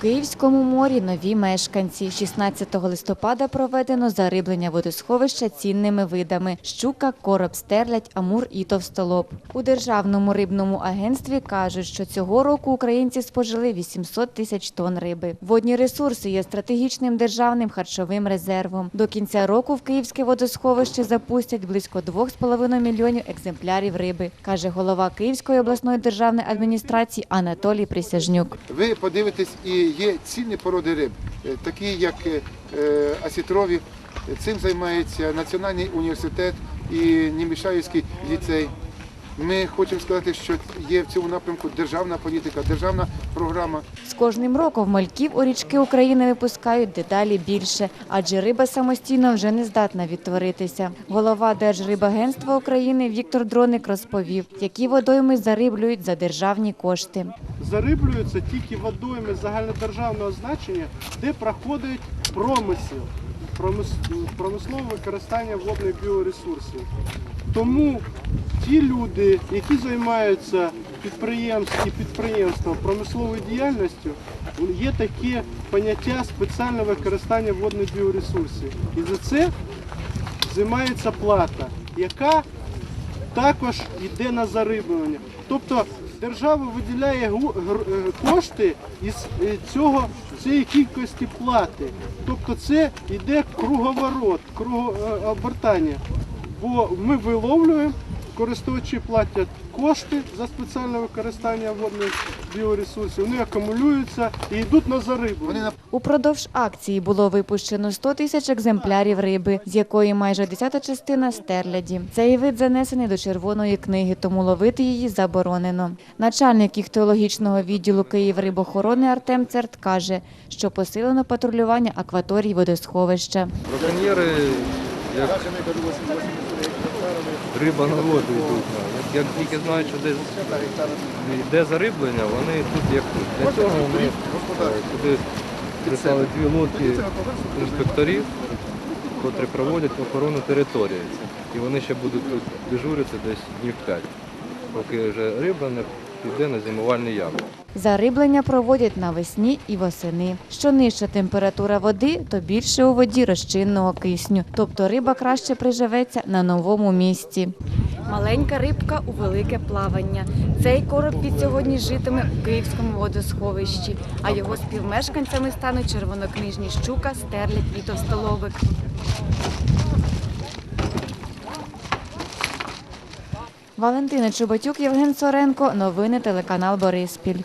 Київському морі нові мешканці. 16 листопада проведено зариблення водосховища цінними видами – щука, короб, стерлядь, амур і товстолоб. У Державному рибному агентстві кажуть, що цього року українці спожили 800 тисяч тонн риби. Водні ресурси є стратегічним державним харчовим резервом. До кінця року в Київське водосховище запустять близько 2,5 мільйонів екземплярів риби, каже голова Київської обласної державної адміністрації Анатолій Присяжнюк. Ви подивитесь, і є цінні породи риб, е, такі як е, е, асітрові. Цим займається Національний університет і Німішаївський ліцей. Ми хочемо сказати, що є в цьому напрямку державна політика, державна програма. З кожним роком мальків у річки України випускають дедалі більше, адже риба самостійно вже не здатна відтворитися. Голова Держрибагентства України Віктор Дроник розповів, які водойми зариблюють за державні кошти. Зариблюються тільки водойми загальнодержавного значення, де проходить промисел, промислове використання водних біоресурсів. Тому ті люди, які займаються підприємством підприємством промисловою діяльністю, є таке поняття спеціальне використання водних біоресурсів. І за це взимається плата, яка також йде на зариблення. Тобто держава виділяє е, кошти із е, цього цієї кількості плати. Тобто це йде круговорот, кругообертання. Бо ми виловлюємо, користувачі платять кошти за спеціальне використання водних біоресурсів, вони акумулюються і йдуть на на Упродовж акції було випущено 100 тисяч екземплярів риби, з якої майже десята частина стерляді. Цей вид занесений до червоної книги, тому ловити її заборонено. Начальник іхтеологічного відділу Київрибохорони Артем Церт каже, що посилено патрулювання акваторій водосховища. Браконьєри, як риба на воду йдуть. Як тільки знають, що десь йде зариблення, вони тут як тут. Для цього ми туди прислали дві лодки інспекторів, котрі проводять охорону території. І вони ще будуть тут дежурити десь днів 5, поки вже риба не піде на зимувальний яму. Зариблення проводять навесні і восени. Що нижча температура води, то більше у воді розчинного кисню, тобто риба краще приживеться на новому місці. Маленька рибка у велике плавання. Цей короб від сьогодні житиме у Київському водосховищі, а його співмешканцями стануть червонокнижні щука, стерлядь і товстолобик. Валентина Чубатюк, Євген Соренко. Новини телеканал Бориспіль.